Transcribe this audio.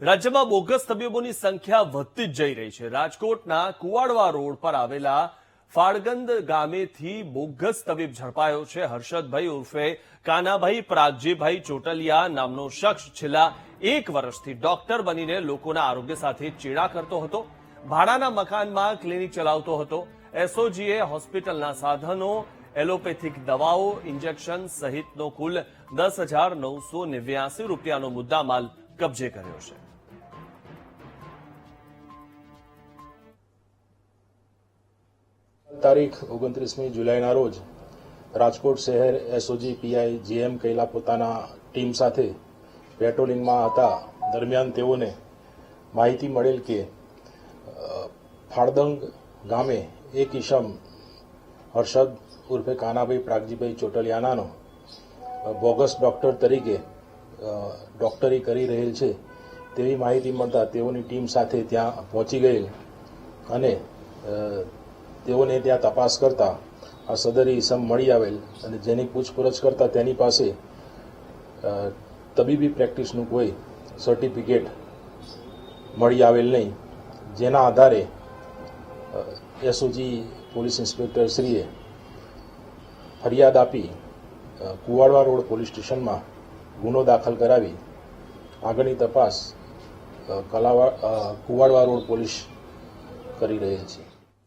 રાજ્યમાં બોગસ તબીબોની સંખ્યા વધતી જ જઈ રહી છે. રાજકોટના કુવાડવા રોડ પર આવેલા ફાળગંદ ગામેથી બોગસ તબીબ ઝડપાયો છે. હર્ષદભાઈ ઉર્ફે, કાનાભાઈ પ્રાગજીભાઈ ચોટલિયા નામનો શખ્સ છેલ્લા એક વર્ષથી ડોક્ટર બનીને લોકોના આરોગ્ય સાથે ચેડા કરતો હતો, ભાડાના મકાનમાં ક્લિનિક ચલાવતો હતો. એસઓજીએ હોસ્પિટલના સાધનો, એલોપેથિક દવાઓ, ઇન્જેક્શન સહિતનો કુલ દસ હજાર નવસો નેવ્યાસી રૂપિયાનો મુદ્દામાલ કબજે કર્યો છે. તારીખ ઓગણત્રીસમી જુલાઈના રોજ રાજકોટ શહેર એસઓજી પીઆઈ જીએમ કૈલા પોતાના ટીમ સાથે પેટ્રોલિંગમાં હતા. દરમિયાન તેઓને માહિતી મળેલ કે ફાળદંગ ગામે એક ઈશમ હર્ષદ ઉર્ફે કાનાભાઈ પ્રાગજીભાઈ ચોટલિયાનાનો બોગસ ડોક્ટર તરીકે ડોક્ટરી કરી રહેલ છે. તેવી માહિતી મળતા તેઓની ટીમ સાથે ત્યાં પહોંચી ગયેલ અને તેઓને ત્યાં તપાસ કરતા આ સદરી ઇસમ મળી આવેલ અને જેની પૂછપરછ કરતા તેની પાસે તબીબી પ્રેક્ટિસનું કોઈ સર્ટિફિકેટ મળી આવેલ નહીં. જેના આધારે એસઓજી પોલીસ ઇન્સ્પેક્ટર શ્રીએ ફરિયાદ આપી કુવાડવા રોડ પોલીસ સ્ટેશનમાં ગુનો દાખલ કરાવી આગળની તપાસ કલાવા કુવાડવા રોડ પોલીસ કરી રહેલ છે.